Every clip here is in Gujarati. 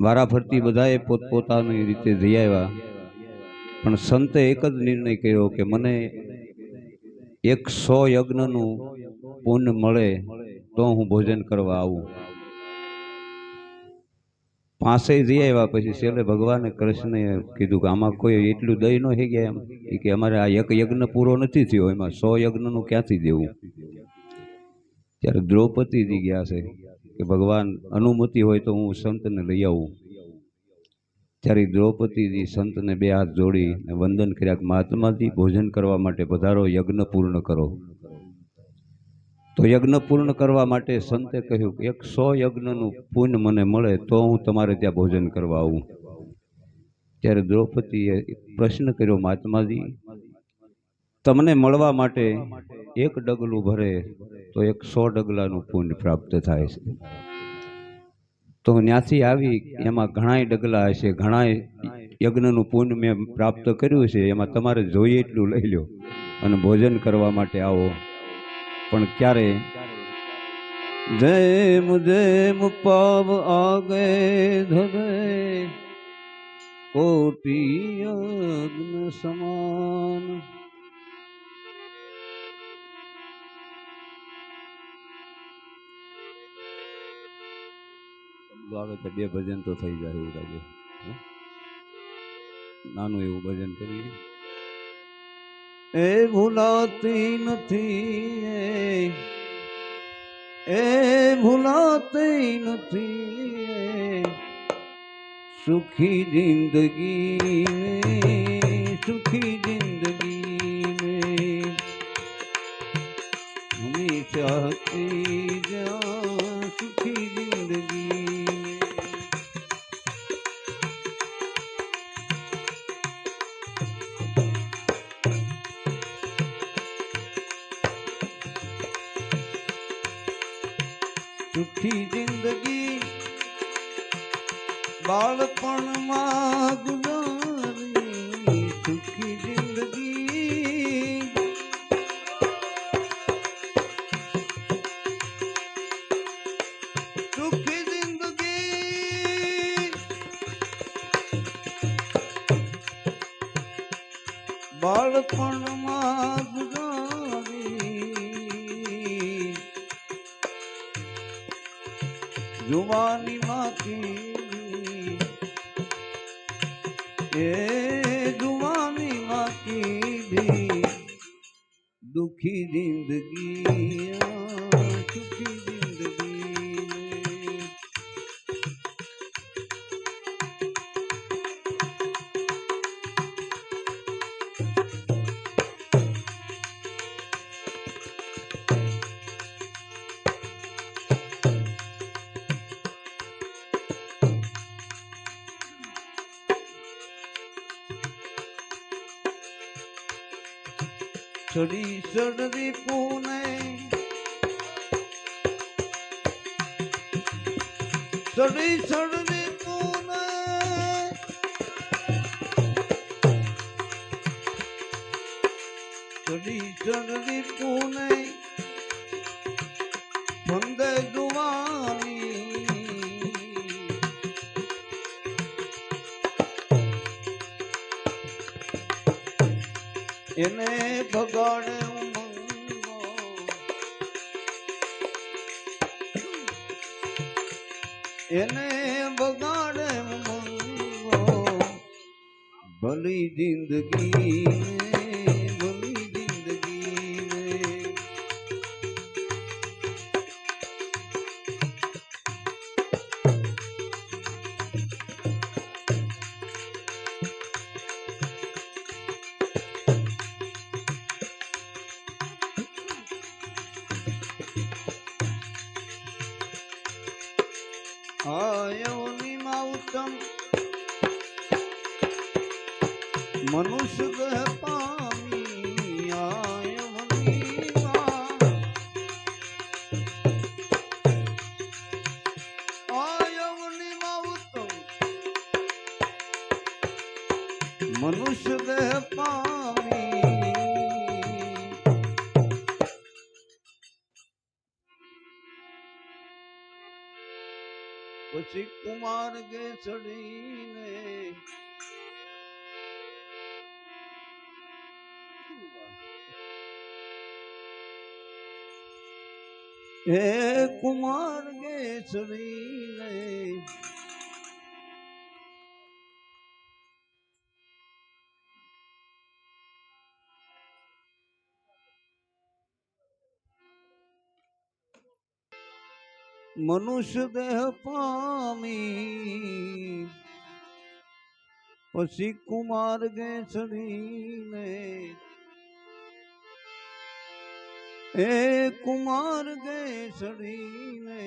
વારા ફરતી બધાએ પોતપોતાની રીતે જઈ આવ્યા. પણ સંતે એક જ નિર્ણય કર્યો કે મને એક સો યજ્ઞનું પુણ્ય મળે તો હું ભોજન કરવા આવું. પાસે જઈ આવ્યા પછી છેલ્લે ભગવાને કૃષ્ણએ કીધું કે આમાં કોઈ એટલું દઈ ન થઈ ગયા એમ. કે અમારે આ એક યજ્ઞ પૂરો નથી થયો, એમાં સો યજ્ઞનું ક્યાંથી દેવું? ત્યારે દ્રૌપદીજી ગયા છે. કે ભગવાન અનુમતિ હોય તો હું સંતને લઈ આવું. ત્યારે દ્રૌપદીજી સંતને બે હાથ જોડી અને વંદન કર્યા મહાત્માજી, ભોજન કરવા માટે પધારો, યજ્ઞ પૂર્ણ કરો. તો યજ્ઞ પૂર્ણ કરવા માટે સંતે કહ્યું કે એક સો યજ્ઞનું પુણ્ય મને મળે તો હું તમારે ત્યાં ભોજન કરવા આવું. ત્યારે દ્રૌપદીએ પ્રશ્ન કર્યો, મહાત્માજી તમને મળવા માટે એક ડગલું ભરે તો એક સો ડગલાનું પુણ્ય પ્રાપ્ત થાય છે. તો ત્યાંથી આવી, એમાં ઘણાય ડગલા હશે, ઘણાય યજ્ઞનું પુણ્ય મેં પ્રાપ્ત કર્યું છે, એમાં તમારે જોઈએ એટલું લઈ લો અને ભોજન કરવા માટે આવો. પણ ક્યારે? જેમ જેમ પાવ આગે ધરે કોટી યજ્ઞ સમાન. આવે તો બે ભજન તો થઈ જાય એવું લાગે. હે? નાનું એવું ભજન કરીએ. એ ભૂલાતી નથી એ. એ ભૂલાતી નથી એ. સુખી જિંદગી સુખી જિંદગી બાળપણમાં ગુજારી સુખી જિંદગી. સુખી જિંદગી બાળપણમાં જુવાની માકી એ જુવાની માકી દુખી જિંદગી સડી સડવી પૂને સડી સડવી પૂને સડી સડવી પૂને મંદે જુવાની એને ભગાડે એને ઉમંગો ભલી જિંદગી આયોની ઉત્તમ મનુષ્ય દેહ પામી પછી કુમાર કે ચડીને હે કુમાર કે ચડીને મનુષ્ય દેહ પામી પછી કુમાર ગે ચડીને એ કુમાર ગે ચડીને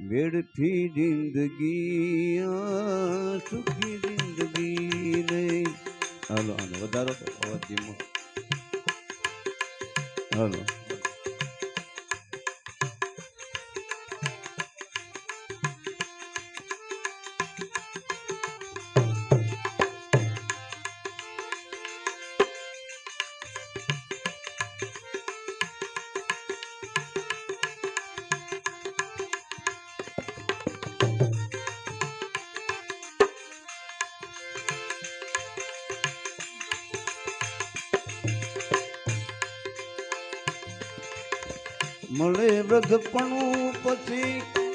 વેડફી જિંદગી આ સુખી જિંદગી ને હાલો હાલો વધારો તો અવાજ ધીમો હાલો મળે વૃદ્ધપણું પછી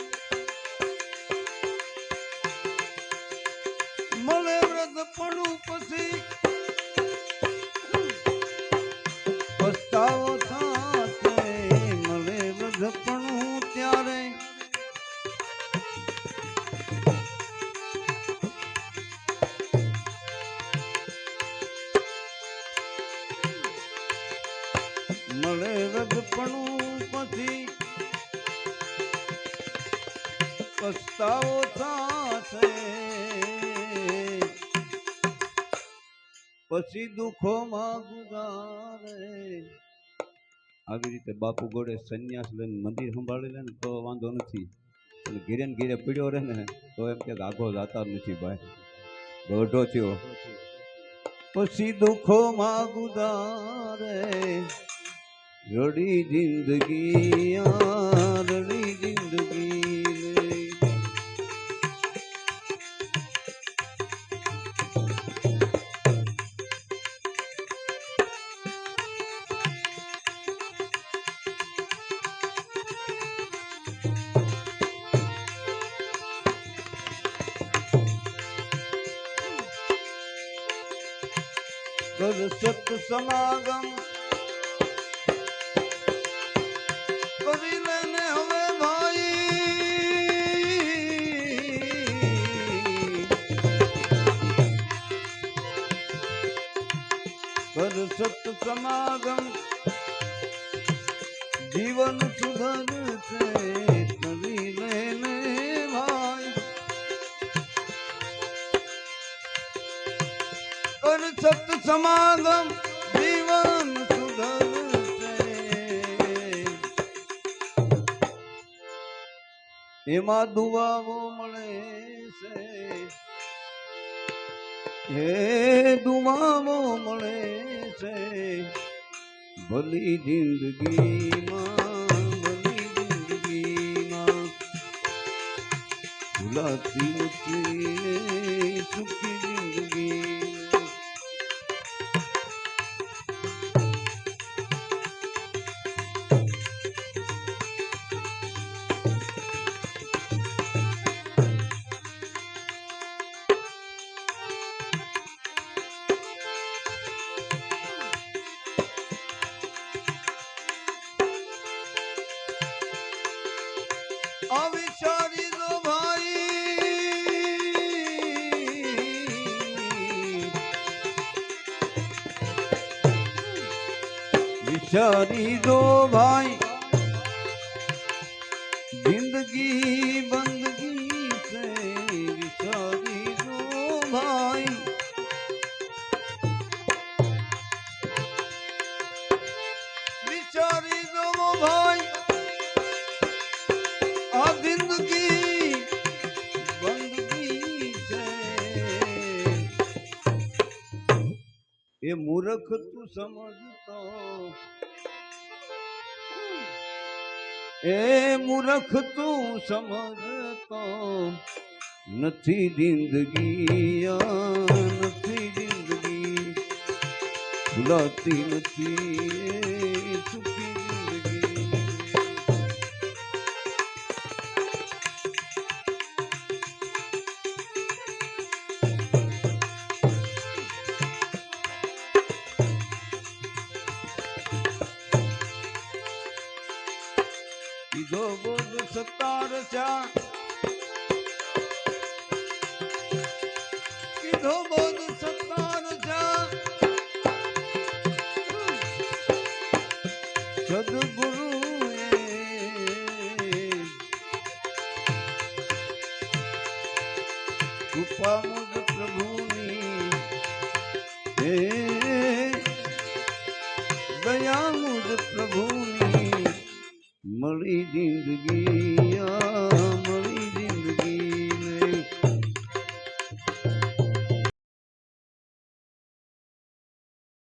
પસ્તાવો થશે પછી દુઃખોમાં ગુજારે. આવી રીતે બાપુ ગોડે સંન્યાસ લઈને મંદિર સંભાળી લે ને તો વાંધો નથી. પણ ઘીરે ને ઘીરે પીડ્યો રહે ને તો એમ કે આઘો જાતા નથી ભાઈ. દોઢો થયો. પછી દુઃખોમાં ગુજારે. રડી જિંદગી રડી જિંદગી. કર સત સમાગમ કરી લેને હવે ભાઈ કર સત સમાગમ જીવન સુધરશે કરી સત સમાગમ જીવન સુધરશે એમાં દુવાઓ મળે છે હે દુવાઓ મળે છે ભલી જિંદગીમાં ભલી જિંદગીમાં ભૂલાતી નથી સુખી જિંદગી વિચારી દો ભાઈ, જિંદગી બંદગી છે, વિચારી દો ભાઈ. વિચારી દો ભાઈ, આ જિંદગી બંદગી છે. એ મૂર્ખ તું સમજતો એ મૂર્ખ તું સમજતો નથી જિંદગી નથી જિંદગી. ભૂલાતી નથી સુખી કીધો બોધ સત્તાર ચા કીધો બોધ સત્તાર ચા સદગુરુ કૃપા મુજ પ્રભુની હે. દયા પ્રભુની મળી જિંદગી